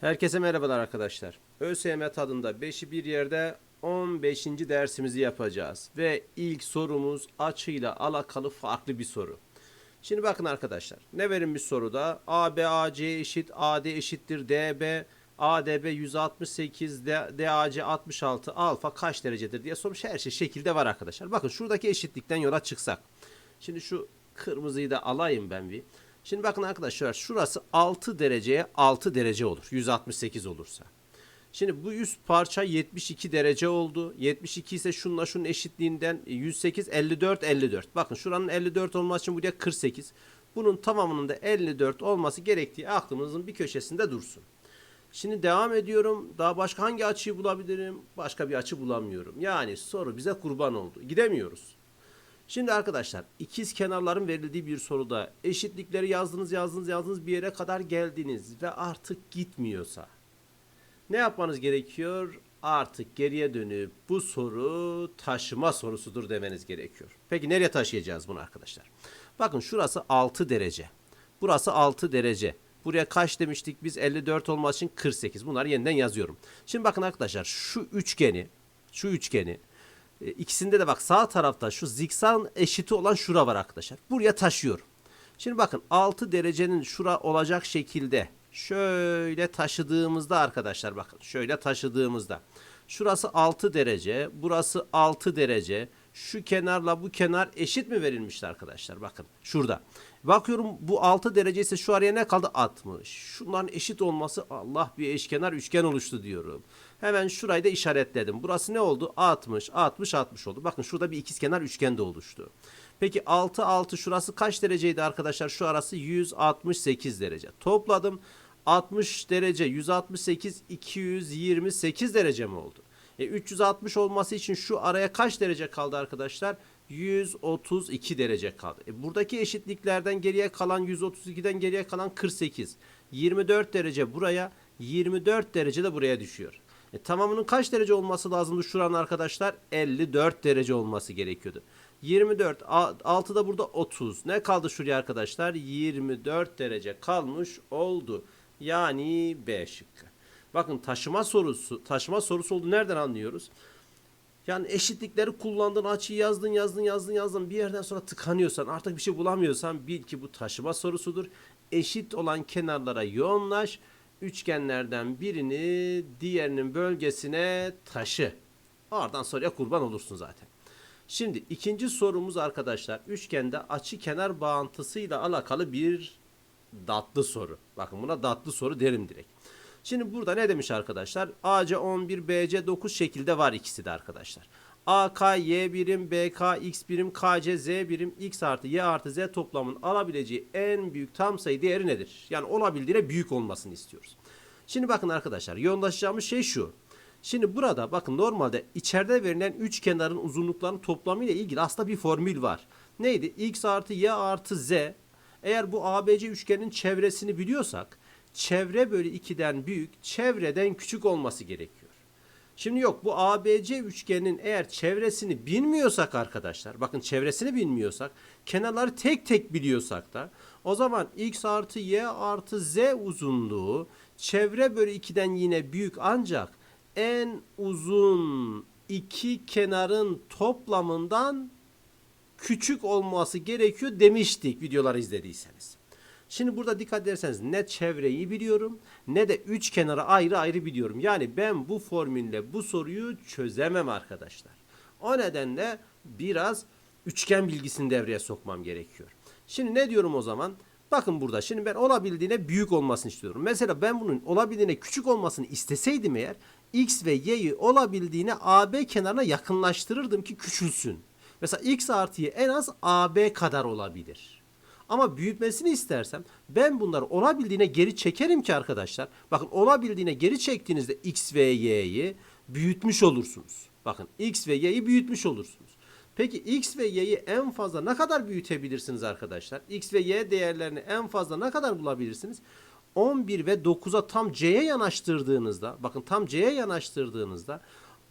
Herkese merhabalar arkadaşlar. ÖSYM tadında 5'i bir yerde 15. dersimizi yapacağız. Ve ilk sorumuz açıyla alakalı farklı bir soru. Şimdi bakın arkadaşlar. Ne verilmiş soruda? AB AC eşit AD eşittir DB ADB 168 D- DAC 66 alfa kaç derecedir diye sormuş. Her şey şekilde var arkadaşlar. Bakın şuradaki eşitlikten yola çıksak. Şimdi şu kırmızıyı da alayım ben bir. Şimdi bakın arkadaşlar şurası 6 dereceye 6 derece olur. 168 olursa. Şimdi bu 100 parça 72 derece oldu. 72 ise şununla şunun eşitliğinden 108 54 54. Bakın şuranın 54 olması için buraya 48. Bunun tamamının da 54 olması gerektiği aklımızın bir köşesinde dursun. Şimdi devam ediyorum. Daha başka hangi açıyı bulabilirim? Başka bir açı bulamıyorum. Yani soru bize kurban oldu. Gidemiyoruz. Şimdi arkadaşlar ikiz kenarların verildiği bir soruda eşitlikleri yazdınız yazdınız yazdınız bir yere kadar geldiniz ve artık gitmiyorsa ne yapmanız gerekiyor? Artık geriye dönüp bu soru taşıma sorusudur demeniz gerekiyor. Peki nereye taşıyacağız bunu arkadaşlar? Bakın şurası 6 derece. Burası 6 derece. Buraya kaç demiştik biz? 54 olması için 48. Bunları yeniden yazıyorum. Şimdi bakın arkadaşlar şu üçgeni, şu üçgeni e, ikisinde de bak sağ tarafta şu zikzak eşiti olan şura var arkadaşlar. Buraya taşıyorum. Şimdi bakın 6 derecenin şura olacak şekilde şöyle taşıdığımızda arkadaşlar bakın şöyle taşıdığımızda. Şurası 6 derece burası 6 derece. Şu kenarla bu kenar eşit mi verilmişti arkadaşlar? Bakın şurada. Bakıyorum bu 6 derece ise şu araya ne kaldı? 60 şunların eşit olması Allah bir eşkenar üçgen oluştu diyorum hemen şurayı da işaretledim burası ne oldu 60 60 60 oldu bakın şurada bir ikizkenar üçgen de oluştu Peki 6 6 şurası kaç dereceydi arkadaşlar? Şu arası 168 derece. Topladım. 60 derece 168 228 derece mi oldu? E, 360 olması için şu araya kaç derece kaldı arkadaşlar? 132 derece kaldı. E, buradaki eşitliklerden geriye kalan 132'den geriye kalan 48. 24 derece buraya 24 derece de buraya düşüyor. E, tamamının kaç derece olması lazımdı şuranın arkadaşlar? 54 derece olması gerekiyordu. 24 6 da burada 30. Ne kaldı şuraya arkadaşlar? 24 derece kalmış oldu. Yani B şıkkı. Bakın taşıma sorusu, taşıma sorusu oldu nereden anlıyoruz? Yani eşitlikleri kullandın, açıyı yazdın, yazdın, yazdın, yazdın. Bir yerden sonra tıkanıyorsan, artık bir şey bulamıyorsan bil ki bu taşıma sorusudur. Eşit olan kenarlara yoğunlaş. Üçgenlerden birini diğerinin bölgesine taşı. Oradan soruya kurban olursun zaten. Şimdi ikinci sorumuz arkadaşlar üçgende açı kenar bağıntısıyla alakalı bir datlı soru. Bakın buna datlı soru derim direkt. Şimdi burada ne demiş arkadaşlar? AC 11, BC 9 şekilde var ikisi de arkadaşlar. AK, Y birim, BK, X birim, KC, Z birim, X artı Y artı Z toplamının alabileceği en büyük tam sayı değeri nedir? Yani olabildiğine büyük olmasını istiyoruz. Şimdi bakın arkadaşlar yoğunlaşacağımız şey şu. Şimdi burada bakın normalde içeride verilen üç kenarın uzunluklarının toplamı ile ilgili aslında bir formül var. Neydi? X artı Y artı Z. Eğer bu ABC üçgenin çevresini biliyorsak çevre bölü 2'den büyük, çevreden küçük olması gerekiyor. Şimdi yok bu ABC üçgenin eğer çevresini bilmiyorsak arkadaşlar bakın çevresini bilmiyorsak kenarları tek tek biliyorsak da o zaman x artı y artı z uzunluğu çevre bölü 2'den yine büyük ancak en uzun iki kenarın toplamından küçük olması gerekiyor demiştik videoları izlediyseniz. Şimdi burada dikkat ederseniz ne çevreyi biliyorum ne de üç kenarı ayrı ayrı biliyorum. Yani ben bu formülle bu soruyu çözemem arkadaşlar. O nedenle biraz üçgen bilgisini devreye sokmam gerekiyor. Şimdi ne diyorum o zaman? Bakın burada şimdi ben olabildiğine büyük olmasını istiyorum. Mesela ben bunun olabildiğine küçük olmasını isteseydim eğer x ve y'yi olabildiğine AB kenarına yakınlaştırırdım ki küçülsün. Mesela x artı y en az AB kadar olabilir. Ama büyütmesini istersem ben bunları olabildiğine geri çekerim ki arkadaşlar. Bakın olabildiğine geri çektiğinizde x ve y'yi büyütmüş olursunuz. Bakın x ve y'yi büyütmüş olursunuz. Peki x ve y'yi en fazla ne kadar büyütebilirsiniz arkadaşlar? x ve y değerlerini en fazla ne kadar bulabilirsiniz? 11 ve 9'a tam c'ye yanaştırdığınızda bakın tam c'ye yanaştırdığınızda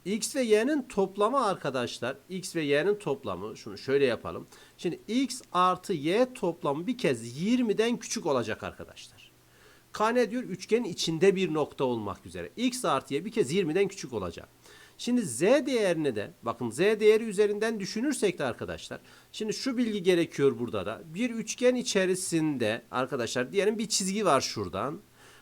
x ve y'nin toplamı arkadaşlar x ve y'nin toplamı şunu şöyle yapalım. Şimdi x artı y toplamı bir kez 20'den küçük olacak arkadaşlar. K ne diyor? Üçgenin içinde bir nokta olmak üzere. X artı y bir kez 20'den küçük olacak. Şimdi z değerini de bakın z değeri üzerinden düşünürsek de arkadaşlar. Şimdi şu bilgi gerekiyor burada da. Bir üçgen içerisinde arkadaşlar diyelim bir çizgi var şuradan.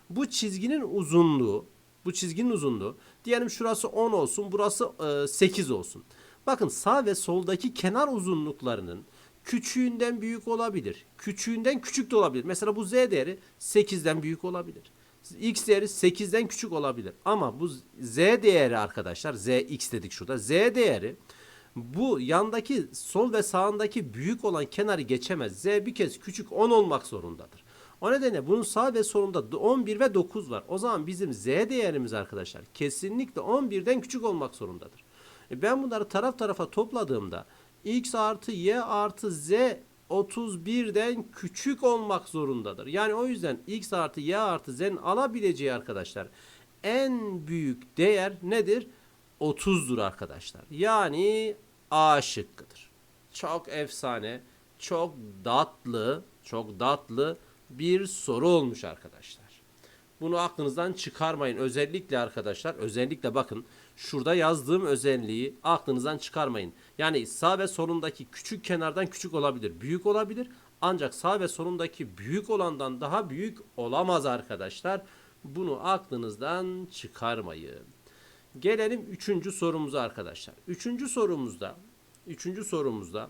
Bu çizginin uzunluğu bu çizginin uzunluğu diyelim şurası 10 olsun burası e, 8 olsun. Bakın sağ ve soldaki kenar uzunluklarının küçüğünden büyük olabilir. Küçüğünden küçük de olabilir. Mesela bu z değeri 8'den büyük olabilir. X değeri 8'den küçük olabilir. Ama bu z değeri arkadaşlar z x dedik şurada. Z değeri bu yandaki sol ve sağındaki büyük olan kenarı geçemez. Z bir kez küçük 10 olmak zorundadır. O nedenle bunun sağ ve solunda 11 ve 9 var. O zaman bizim z değerimiz arkadaşlar kesinlikle 11'den küçük olmak zorundadır. E ben bunları taraf tarafa topladığımda x artı y artı z 31'den küçük olmak zorundadır. Yani o yüzden x artı y artı z'nin alabileceği arkadaşlar en büyük değer nedir? 30'dur arkadaşlar. Yani A şıkkıdır. Çok efsane, çok tatlı, çok tatlı bir soru olmuş arkadaşlar. Bunu aklınızdan çıkarmayın. Özellikle arkadaşlar, özellikle bakın şurada yazdığım özelliği aklınızdan çıkarmayın. Yani sağ ve solundaki küçük kenardan küçük olabilir, büyük olabilir. Ancak sağ ve solundaki büyük olandan daha büyük olamaz arkadaşlar. Bunu aklınızdan çıkarmayın. Gelelim üçüncü sorumuza arkadaşlar. Üçüncü sorumuzda, üçüncü sorumuzda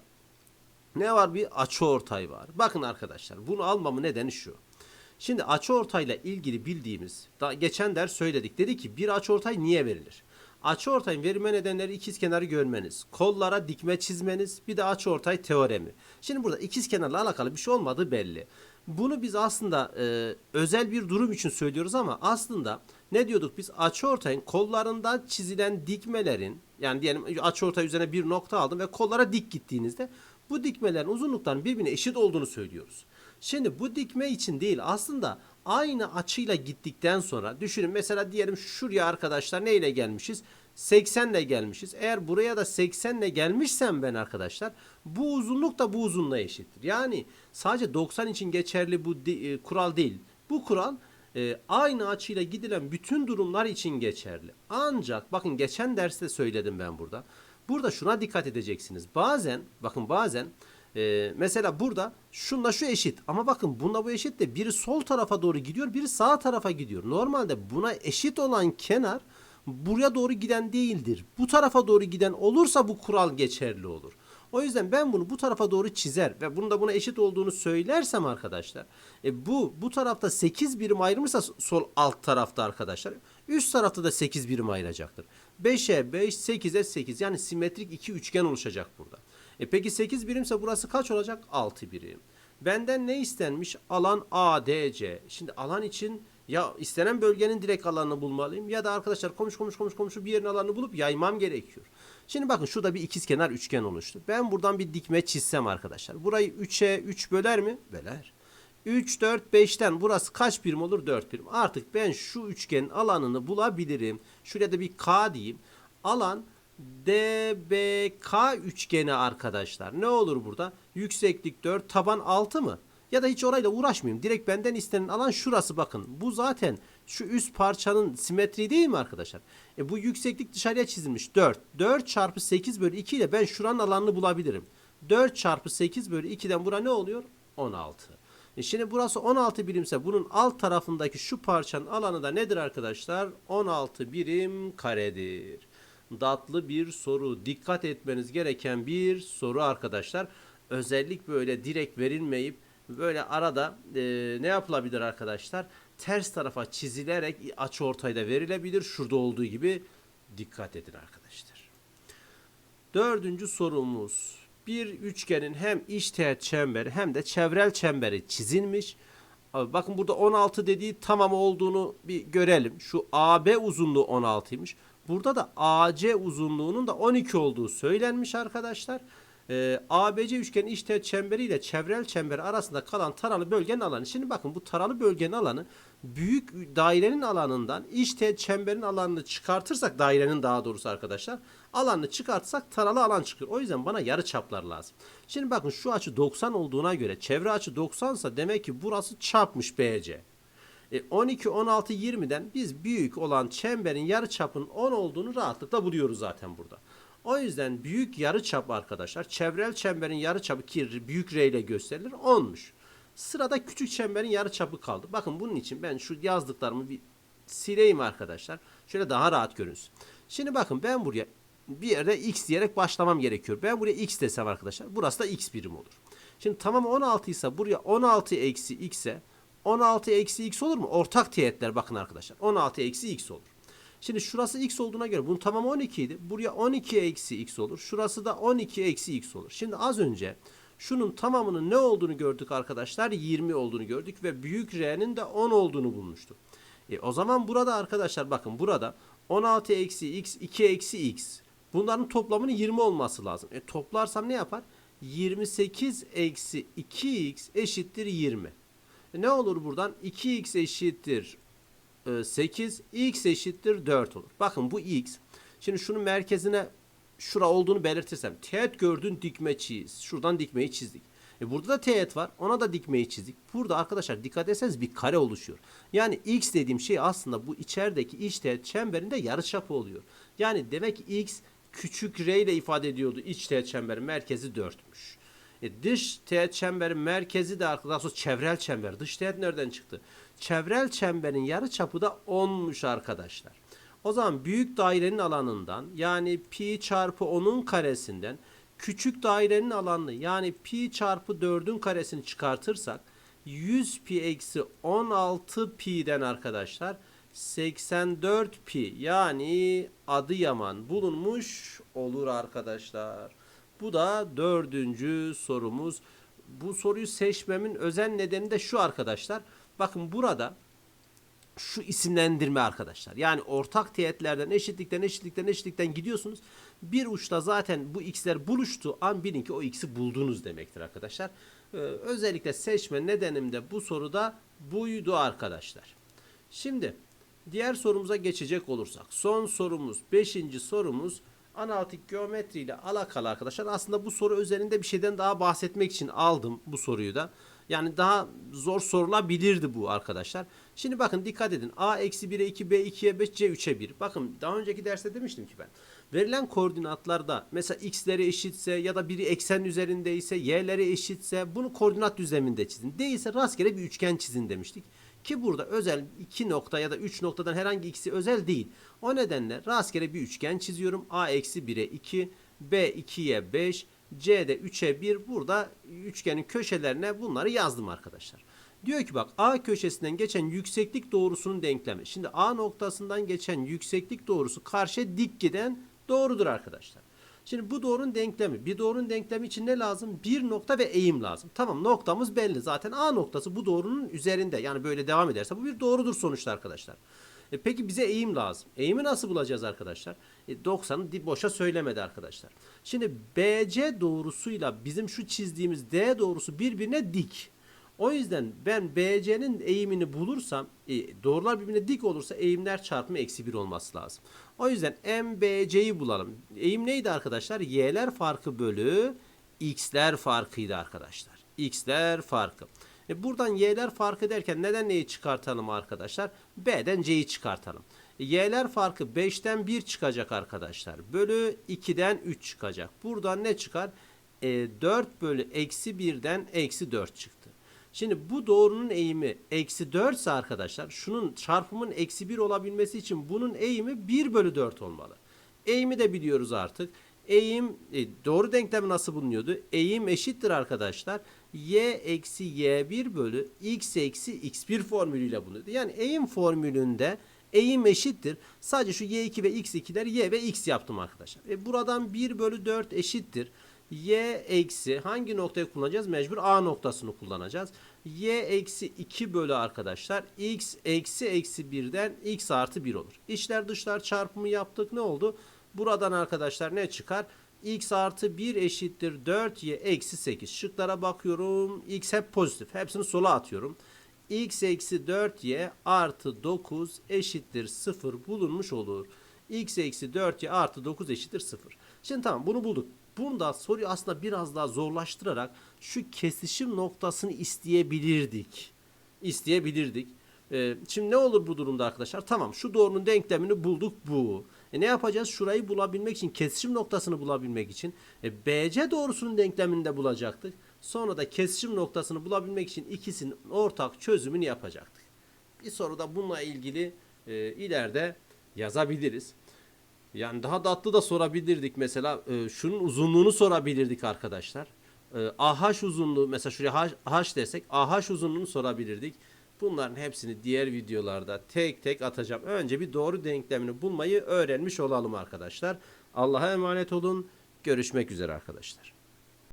ne var? Bir açı ortay var. Bakın arkadaşlar bunu almamın nedeni şu. Şimdi açı ortayla ilgili bildiğimiz, daha geçen ders söyledik. Dedi ki bir açı ortay niye verilir? Açı ortayın verilme nedenleri ikizkenarı görmeniz, kollara dikme çizmeniz, bir de açı ortay teoremi. Şimdi burada ikizkenarla alakalı bir şey olmadığı belli. Bunu biz aslında e, özel bir durum için söylüyoruz ama aslında ne diyorduk biz? Açı ortayın kollarından çizilen dikmelerin yani diyelim açı ortay üzerine bir nokta aldım ve kollara dik gittiğinizde bu dikmelerin uzunluklarının birbirine eşit olduğunu söylüyoruz. Şimdi bu dikme için değil aslında aynı açıyla gittikten sonra düşünün mesela diyelim şuraya arkadaşlar neyle gelmişiz? 80 ile gelmişiz. Eğer buraya da 80 ile gelmişsem ben arkadaşlar bu uzunluk da bu uzunluğa eşittir. Yani sadece 90 için geçerli bu e, kural değil. Bu kural e, aynı açıyla gidilen bütün durumlar için geçerli. Ancak bakın geçen derste söyledim ben burada. Burada şuna dikkat edeceksiniz. Bazen bakın bazen e, mesela burada şunla şu eşit ama bakın bununla bu eşit de biri sol tarafa doğru gidiyor biri sağ tarafa gidiyor. Normalde buna eşit olan kenar buraya doğru giden değildir. Bu tarafa doğru giden olursa bu kural geçerli olur. O yüzden ben bunu bu tarafa doğru çizer ve bunun da buna eşit olduğunu söylersem arkadaşlar e bu bu tarafta 8 birim ayrılmışsa sol alt tarafta arkadaşlar üst tarafta da 8 birim ayıracaktır. 5'e 5 8'e 8 yani simetrik iki üçgen oluşacak burada. E peki 8 birimse burası kaç olacak? 6 birim. Benden ne istenmiş? Alan ADC. Şimdi alan için ya istenen bölgenin direkt alanını bulmalıyım ya da arkadaşlar komuş komuş komuş komşu bir yerin alanını bulup yaymam gerekiyor. Şimdi bakın şurada bir ikizkenar üçgen oluştu. Ben buradan bir dikme çizsem arkadaşlar. Burayı 3'e 3 böler mi? Böler. 3, 4, 5'ten burası kaç birim olur? 4 birim. Artık ben şu üçgenin alanını bulabilirim. Şuraya da bir K diyeyim. Alan DBK üçgeni arkadaşlar. Ne olur burada? Yükseklik 4, taban 6 mı? Ya da hiç orayla uğraşmayayım. Direkt benden istenen alan şurası bakın. Bu zaten şu üst parçanın simetri değil mi arkadaşlar? E bu yükseklik dışarıya çizilmiş 4. 4 çarpı 8 bölü 2 ile ben şuranın alanını bulabilirim. 4 çarpı 8 bölü 2'den bura ne oluyor? 16. E şimdi burası 16 birimse bunun alt tarafındaki şu parçanın alanı da nedir arkadaşlar? 16 birim karedir. Datlı bir soru. Dikkat etmeniz gereken bir soru arkadaşlar. Özellik böyle direkt verilmeyip böyle arada e, ne yapılabilir arkadaşlar? Ters tarafa çizilerek açı ortayda verilebilir. Şurada olduğu gibi dikkat edin arkadaşlar. Dördüncü sorumuz. Bir üçgenin hem iç teğet çemberi hem de çevrel çemberi çizilmiş. Abi bakın burada 16 dediği tamam olduğunu bir görelim. Şu AB uzunluğu 16'ymış. Burada da AC uzunluğunun da 12 olduğu söylenmiş arkadaşlar. Ee, ABC üçgenin iç teğet çemberi ile çevrel çemberi arasında kalan taralı bölgenin alanı. Şimdi bakın bu taralı bölgenin alanı büyük dairenin alanından iç çemberin alanını çıkartırsak dairenin daha doğrusu arkadaşlar alanını çıkartsak taralı alan çıkıyor. O yüzden bana yarı çaplar lazım. Şimdi bakın şu açı 90 olduğuna göre çevre açı 90 ise demek ki burası çarpmış BC. E 12, 16, 20'den biz büyük olan çemberin yarıçapının 10 olduğunu rahatlıkla buluyoruz zaten burada. O yüzden büyük yarıçap arkadaşlar çevrel çemberin yarıçapı ki büyük R ile gösterilir 10'muş. Sırada küçük çemberin yarıçapı kaldı. Bakın bunun için ben şu yazdıklarımı bir sileyim arkadaşlar. Şöyle daha rahat görünsün. Şimdi bakın ben buraya bir yerde x diyerek başlamam gerekiyor. Ben buraya x desem arkadaşlar burası da x birim olur. Şimdi tamam 16 ise buraya 16 eksi x'e 16 eksi x olur mu? Ortak teğetler bakın arkadaşlar. 16 eksi x olur. Şimdi şurası x olduğuna göre bunun tamamı 12 idi. Buraya 12 eksi x olur. Şurası da 12 eksi x olur. Şimdi az önce şunun tamamının ne olduğunu gördük arkadaşlar. 20 olduğunu gördük ve büyük R'nin de 10 olduğunu bulmuştuk. E, o zaman burada arkadaşlar bakın burada 16 eksi x 2 eksi x. Bunların toplamının 20 olması lazım. E, toplarsam ne yapar? 28 eksi 2x eşittir 20. E, ne olur buradan? 2x eşittir e, 8, x eşittir 4 olur. Bakın bu x. Şimdi şunun merkezine şura olduğunu belirtirsem. Teğet gördün dikme çiz. Şuradan dikmeyi çizdik. E burada da teğet var. Ona da dikmeyi çizdik. Burada arkadaşlar dikkat etseniz bir kare oluşuyor. Yani x dediğim şey aslında bu içerideki iç teğet çemberinde yarıçapı oluyor. Yani demek ki x küçük r ile ifade ediyordu. İç teğet çemberin merkezi 4'müş. E dış teğet çemberin merkezi de arkadaşlar çevrel çember. Dış teğet nereden çıktı? Çevrel çemberin yarıçapı da 10'muş arkadaşlar. O zaman büyük dairenin alanından yani pi çarpı 10'un karesinden küçük dairenin alanını yani pi çarpı 4'ün karesini çıkartırsak 100 pi eksi 16 pi'den arkadaşlar 84 pi yani Adıyaman bulunmuş olur arkadaşlar. Bu da dördüncü sorumuz. Bu soruyu seçmemin özel nedeni de şu arkadaşlar. Bakın burada şu isimlendirme arkadaşlar. Yani ortak teğetlerden eşitlikten eşitlikten eşitlikten gidiyorsunuz. Bir uçta zaten bu x'ler buluştu an bilin ki o x'i buldunuz demektir arkadaşlar. Ee, özellikle seçme nedenim de bu soruda buydu arkadaşlar. Şimdi diğer sorumuza geçecek olursak. Son sorumuz 5. sorumuz analitik geometri ile alakalı arkadaşlar. Aslında bu soru üzerinde bir şeyden daha bahsetmek için aldım bu soruyu da. Yani daha zor sorulabilirdi bu arkadaşlar. Şimdi bakın dikkat edin. A eksi 1'e 2, B 2'ye 5, C 3'e 1. Bakın daha önceki derste demiştim ki ben. Verilen koordinatlarda mesela x'leri eşitse ya da biri eksen üzerindeyse y'leri eşitse bunu koordinat düzleminde çizin. Değilse rastgele bir üçgen çizin demiştik. Ki burada özel 2 nokta ya da 3 noktadan herhangi ikisi özel değil. O nedenle rastgele bir üçgen çiziyorum. A eksi 1'e 2, B 2'ye 5, C'de 3'e 1 burada üçgenin köşelerine bunları yazdım arkadaşlar. Diyor ki bak A köşesinden geçen yükseklik doğrusunun denklemi. Şimdi A noktasından geçen yükseklik doğrusu karşıya dik giden doğrudur arkadaşlar. Şimdi bu doğrunun denklemi. Bir doğrunun denklemi için ne lazım? Bir nokta ve eğim lazım. Tamam noktamız belli. Zaten A noktası bu doğrunun üzerinde. Yani böyle devam ederse bu bir doğrudur sonuçta arkadaşlar. E peki bize eğim lazım. Eğimi nasıl bulacağız arkadaşlar? E 90'ı boşa söylemedi arkadaşlar. Şimdi BC doğrusuyla bizim şu çizdiğimiz D doğrusu birbirine dik. O yüzden ben BC'nin eğimini bulursam e, doğrular birbirine dik olursa eğimler çarpımı eksi 1 olması lazım. O yüzden MBC'yi bulalım. Eğim neydi arkadaşlar? Y'ler farkı bölü X'ler farkıydı arkadaşlar. X'ler farkı. E buradan y'ler farkı derken neden neyi çıkartalım arkadaşlar? B'den c'yi çıkartalım. E y'ler farkı 5'ten 1 çıkacak arkadaşlar. Bölü 2'den 3 çıkacak. Buradan ne çıkar? E, 4 bölü eksi 1'den eksi 4 çıktı. Şimdi bu doğrunun eğimi eksi 4 ise arkadaşlar şunun çarpımın eksi 1 olabilmesi için bunun eğimi 1 bölü 4 olmalı. Eğimi de biliyoruz artık. Eğim e, doğru denklemi nasıl bulunuyordu? Eğim eşittir arkadaşlar. Y eksi Y1 bölü X eksi X1 formülüyle bulunuyordu. Yani eğim formülünde eğim eşittir. Sadece şu Y2 ve X2'ler Y ve X yaptım arkadaşlar. E buradan 1 bölü 4 eşittir. Y eksi hangi noktayı kullanacağız? Mecbur A noktasını kullanacağız. Y eksi 2 bölü arkadaşlar. X eksi eksi 1'den X artı 1 olur. İçler dışlar çarpımı yaptık. Ne oldu? Buradan arkadaşlar ne çıkar? X artı 1 eşittir 4Y eksi 8. Şıklara bakıyorum. X hep pozitif. Hepsini sola atıyorum. X eksi 4Y artı 9 eşittir 0 bulunmuş olur. X eksi 4Y artı 9 eşittir 0. Şimdi tamam bunu bulduk. Bunda soruyu aslında biraz daha zorlaştırarak şu kesişim noktasını isteyebilirdik. İsteyebilirdik. E, şimdi ne olur bu durumda arkadaşlar? Tamam şu doğrunun denklemini bulduk bu. E, ne yapacağız? Şurayı bulabilmek için kesişim noktasını bulabilmek için e, BC doğrusunun denklemini de bulacaktık. Sonra da kesişim noktasını bulabilmek için ikisinin ortak çözümünü yapacaktık. Bir soru da bununla ilgili e, ileride yazabiliriz. Yani daha tatlı da sorabilirdik mesela e, şunun uzunluğunu sorabilirdik arkadaşlar. E, AH uzunluğu mesela şuraya H, H desek AH uzunluğunu sorabilirdik. Bunların hepsini diğer videolarda tek tek atacağım. Önce bir doğru denklemini bulmayı öğrenmiş olalım arkadaşlar. Allah'a emanet olun. Görüşmek üzere arkadaşlar.